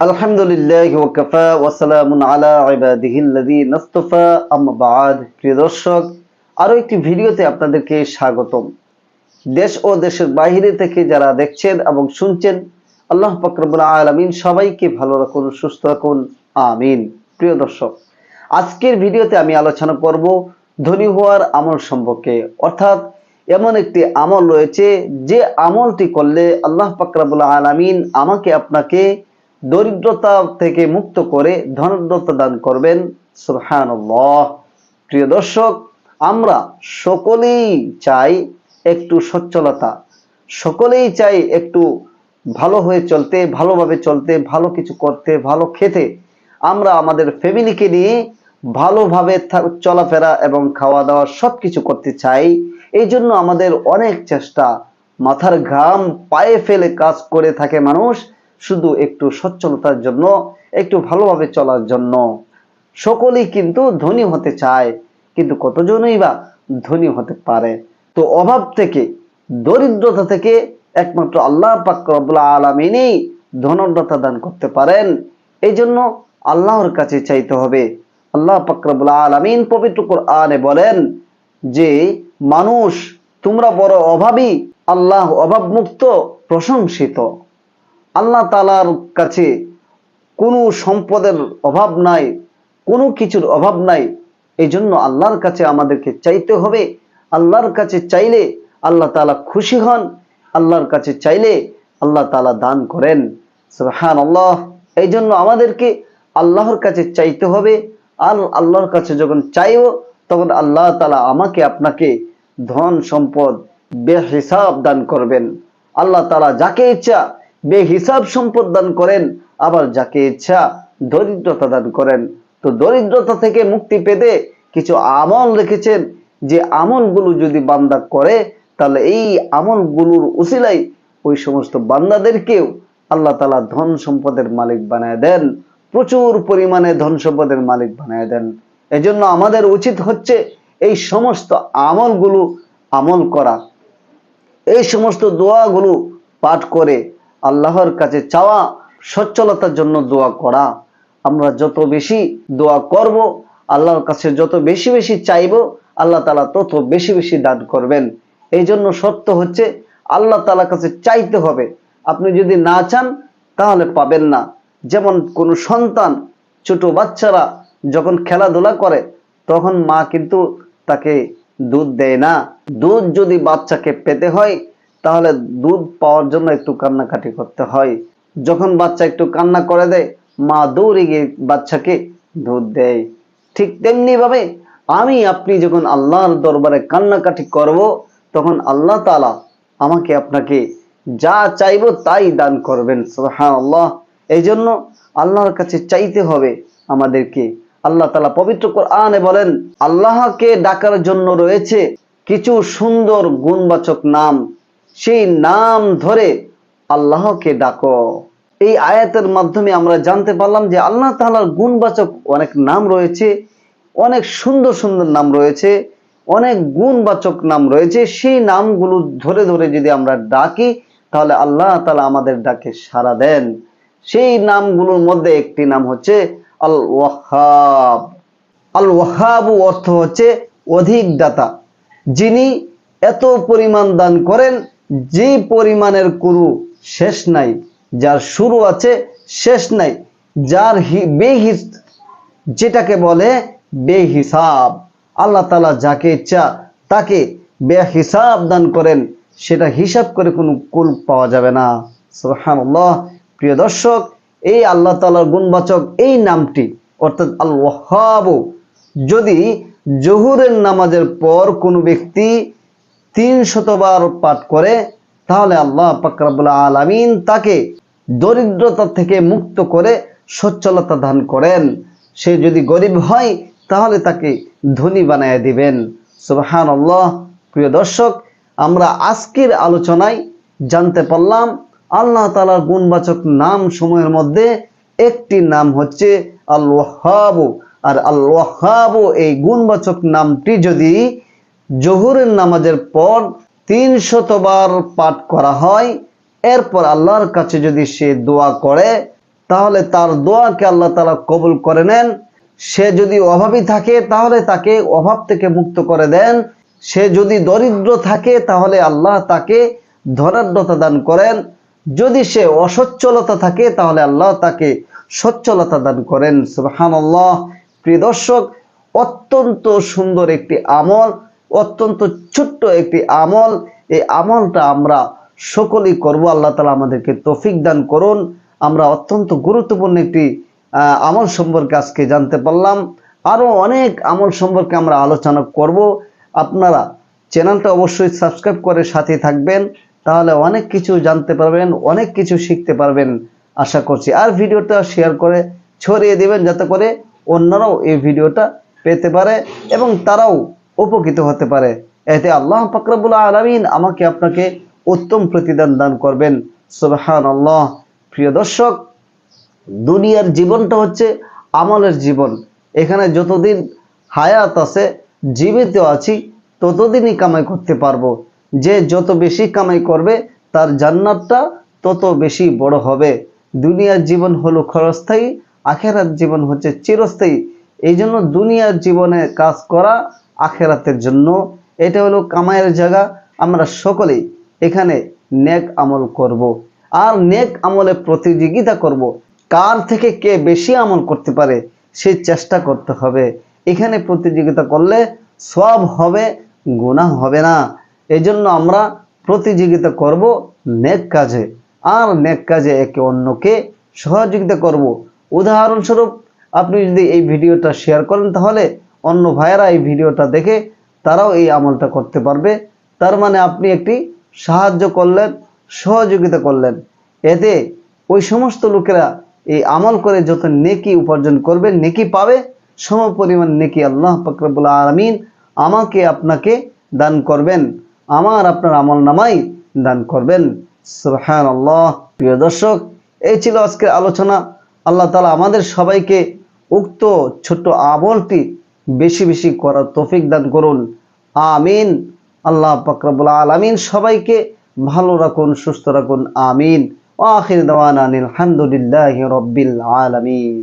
আলহামদুলিল্লাহ ওয়াকাফা একটি ভিডিওতে আপনাদেরকে স্বাগতম। দেশ ও দেশের বাইরে থেকে যারা দেখছেন এবং শুনছেন, আল্লাহ সবাইকে ভালো রাখুন, সুস্থ রাখুন। আমিন। প্রিয় দর্শক, আজকের ভিডিওতে আমি আলোচনা করব ধনী হওয়ার আমল সম্পর্কে। অর্থাৎ এমন একটি আমল রয়েছে যে আমলটি করলে আল্লাহ পাক রব্বুল আলামিন আমাকে আপনাকে দরিদ্রতা থেকে মুক্ত করে ধনদ্রতা দান করবেন। সুবহানাল্লাহ। প্রিয় দর্শক, আমরা সকলেই চাই একটু সচ্ছলতা। সকলেই চাই একটু ভালো হয়ে চলতে, ভালোভাবে চলতে, ভালো কিছু করতে, ভালো খেতে। আমরা আমাদের ফ্যামিলিকে নিয়ে ভালোভাবে চলাফেরা এবং খাওয়া দাওয়া সব কিছু করতে চাই। এই জন্য আমাদের অনেক চেষ্টা। মাথার ঘাম, পায়ে ফেলে কাজ করে থাকে মানুষ। শুধু একটু সচ্ছলতার জন্য, একটু ভালোভাবে চলার জন্য। সকলেই কিন্তু ধনী হতে চায়, কিন্তু কতজনই বা ধনী হতে পারে? তো অভাব থেকে, দরিদ্রতা থেকে একমাত্র আল্লাহ পাক রব্বুল আলামিনই ধনদ্রতা দান করতে পারেন। এই জন্য আল্লাহর কাছে চাইতে হবে। আল্লাহ পাক রব্বুল আলামিন পবিত্র কোরআনে বলেন যে, মানুষ তোমরা বড় অভাবী, আল্লাহ অভাব মুক্ত প্রশংসিত। আল্লাহ তালার কাছে কোনো সম্পদের অভাব নাই, কোনো কিছুর অভাব নাই। এই জন্য আল্লাহর কাছে আমাদেরকে চাইতে হবে। আল্লাহর কাছে চাইলে আল্লাহ তালা খুশি হন। আল্লাহর কাছে চাইলে আল্লাহ তালা দান করেন। হ্যাঁ আল্লাহ এই জন্য আমাদেরকে আল্লাহর কাছে চাইতে হবে। আর আল্লাহর কাছে যখন চাইব, তখন আল্লাহ তালা আমাকে আপনাকে ধন সম্পদ বেহিসাব দান করবেন। আল্লাহ তালা যাকে ইচ্ছা বেহিসাব সম্পদ দান করেন, আবার যাকে ইচ্ছা দরিদ্রতা দান করেন। তো দরিদ্রতা থেকে মুক্তি পেতে কিছু আমল রেখেছেন। যে আমলগুলো যদি বান্দা করে, তাহলে এই আমলগুলোর উসিলাই ওই সমস্ত বান্দাদেরকেও আল্লাহ তালা ধন সম্পদের মালিক বানায় দেন। প্রচুর পরিমাণে ধন সম্পদের মালিক বানায় দেন। এজন্য আমাদের উচিত হচ্ছে এই সমস্ত আমলগুলো আমল করা। এই সমস্ত দোয়াগুলো পাঠ করে আল্লাহর কাছে চাওয়া, সচ্ছলতার জন্য দোয়া করা। আমরা যত বেশি দোয়া করব, আল্লাহর কাছে যত বেশি বেশি চাইব, আল্লাহ তালা তত বেশি বেশি দান করবেন। এই জন্য সত্য হচ্ছে, আল্লাহ তালার কাছে চাইতে হবে। আপনি যদি না চান, তাহলে পাবেন না। যেমন কোনো সন্তান, ছোট বাচ্চারা যখন খেলাধুলা করে, তখন মা কিন্তু তাকে দুধ দেয় না। দুধ যদি বাচ্চাকে পেতে হয় তাহলে দুধ পাওয়ার জন্য একটু কান্নাকাটি করতে হয়। যখন বাচ্চা একটু কান্না করে দেয়, মা দৌড়ে গিয়ে বাচ্চাকে দুধ দেয়। ঠিক তেমনি ভাবে আমি, আপনি যখন আল্লাহর দরবারে কান্নাকাটি করব, তখন আল্লাহ তালা আমাকে আপনাকে যা চাইব তাই দান করবেন সুবহান আল্লাহ এই জন্য আল্লাহর কাছে চাইতে হবে আমাদেরকে। আল্লাহ তালা পবিত্র কোরআনে বলেন, আল্লাহকে ডাকার জন্য রয়েছে কিছু সুন্দর গুণবাচক নাম। সেই নাম ধরে আল্লাহকে ডাকো। এই আয়াতের মাধ্যমে আমরা জানতে পারলাম যে আল্লাহ তাআলার গুণবাচক অনেক নাম রয়েছে, অনেক সুন্দর সুন্দর নাম রয়েছে, অনেক গুণবাচক নাম রয়েছে। সেই নামগুলো ধরে ধরে যদি আমরা ডাকি, তাহলে আল্লাহ তালা আমাদের ডাকে সাড়া দেন। সেই নামগুলোর মধ্যে একটি নাম হচ্ছে আল ওয়াহাব আল ওয়াহাবু অর্থ হচ্ছে অধিক দাতা যিনি এত পরিমাণ দান করেন যে পরিমাণের কোনো শেষ নাই, যার শুরু আছে শেষ নাই, যার বেহিস, যেটাকে বলে বেহিসাব। আল্লাহ তালা যাকে ইচ্ছা তাকে বেহিসাব দান করেন, সেটা হিসাব করে কোনো কুল পাওয়া যাবে না। সুবহানাল্লাহ। প্রিয় দর্শক, এই আল্লাহ তালার গুণবাচক এই নামটি, অর্থাৎ আল যদি জহুরের নামাজের পর কোনো ব্যক্তি তিন শতবার পাঠ করে, তাহলে আল্লাহ পাকরাবুল আলামিন তাকে দরিদ্রতা থেকে মুক্ত করে সচ্ছলতা দান করেন। সে যদি গরিব হয়, তাহলে তাকে ধনী বানায় দিবেন। সুবহান আল্লাহ প্রিয় দর্শক, আমরা আজকের আলোচনায় জানতে পারলাম, আল্লাহ তালার গুণবাচক নাম সময়ের মধ্যে একটি নাম হচ্ছে আল্লাহাবু আর আল ওয়াহাবু এই গুণবাচক নামটি যদি জহুরের নামাজের পর তিন শতবার পাঠ করা হয়। এরপর আল্লাহর কাছে যদি সে দোয়া করে, তাহলে তার দোয়াকে আল্লাহ তালা কবুল করে নেন। সে যদি অভাবী থাকে, তাহলে তাকে অভাব থেকে মুক্ত করে দেন। সে যদি দরিদ্র থাকে, তাহলে আল্লাহ তাকে ধনাঢ্যতা দান করেন। যদি সে অসচ্ছলতা থাকে, তাহলে আল্লাহ তাকে সচ্ছলতা দান করেন। সুবহানাল্লাহ। প্রিয় দর্শক, অত্যন্ত সুন্দর একটি আমল। অত্যন্ত ছোট্ট একটি আমল। এই আমলটা আমরা সকলেই করব। আল্লাহ তালা আমাদেরকে তৌফিক দান করুন। আমরা অত্যন্ত গুরুত্বপূর্ণ একটি আমল সম্পর্কে আজকে জানতে পারলাম। আরও অনেক আমল সম্পর্কে আমরা আলোচনা করব। আপনারা চ্যানেলটা অবশ্যই সাবস্ক্রাইব করে সাথে থাকবেন। তাহলে অনেক কিছু জানতে পারবেন, অনেক কিছু শিখতে পারবেন। আশা করছি আর ভিডিওটা শেয়ার করে ছড়িয়ে দেবেন যাতে করে অন্যরাও এই ভিডিওটা পেতে পারে এবং তারাও উপকৃত হতে পারে। এতে আল্লাহ ফাকরাবুল আলমিন আমাকে আপনাকে উত্তম প্রতিদান দান করবেন। সুবহান আল্লাহ প্রিয় দর্শক, দুনিয়ার জীবনটা হচ্ছে আমলের জীবন। এখানে যতদিন হায়াত আছে, জীবিত আছি, ততদিনই কামাই করতে পারব। যে যত বেশি কামাই করবে, তার জান্নাতটা তত বেশি বড় হবে। দুনিয়ার জীবন হলো ক্ষণস্থায়ী, আখেরাত জীবন হচ্ছে চিরস্থায়ী। এই জন্য দুনিয়ার জীবনে কাজ করা আখেরাতের জন্য। এটা হলো কামাইয়ের জায়গা। আমরা সকলেই এখানে নেক আমল করব। আর নেক আমলে প্রতিযোগিতা করব। কার থেকে কে বেশি আমল করতে পারে সেই চেষ্টা করতে হবে। এখানে প্রতিযোগিতা করলে সব হবে, গুনাহ হবে না। এই জন্য আমরা প্রতিযোগিতা করব নেক কাজে। আর নেক কাজে একে অন্যকে সহযোগিতা করব। উদাহরণস্বরূপ, আপনি যদি এই ভিডিওটা শেয়ার করেন তাহলে অন্য ভাইয়েরা এই ভিডিওটা দেখে তারাও এই আমলটা করতে পারবে। তার মানে আপনি একটি সাহায্য করলেন, সহযোগিতা করলেন। এতে ওই সমস্ত লোকেরা এই আমল করে যত নেকি উপার্জন করবে, নেকি পাবে, সম পরিমাণ নেকি আল্লাহ ফকরবুল আলমিন আমাকে আপনাকে দান করবেন, আমার আপনার আমল নামাই দান করবেন। সুবহান আল্লাহ প্রিয় দর্শক, এই ছিল আজকের আলোচনা। আল্লাহ তালা আমাদের সবাইকে উক্ত ছোট্ট আমলটি বেশি বেশি করার তৌফিক দান করুন। আমিন। আল্লাহ ফকরবুল আলমিন সবাইকে ভালো রাখুন, সুস্থ রাখুন। আমিন। আখির আখির আনিল আলহামদুলিল্লাহ রব্বিল আলমিন।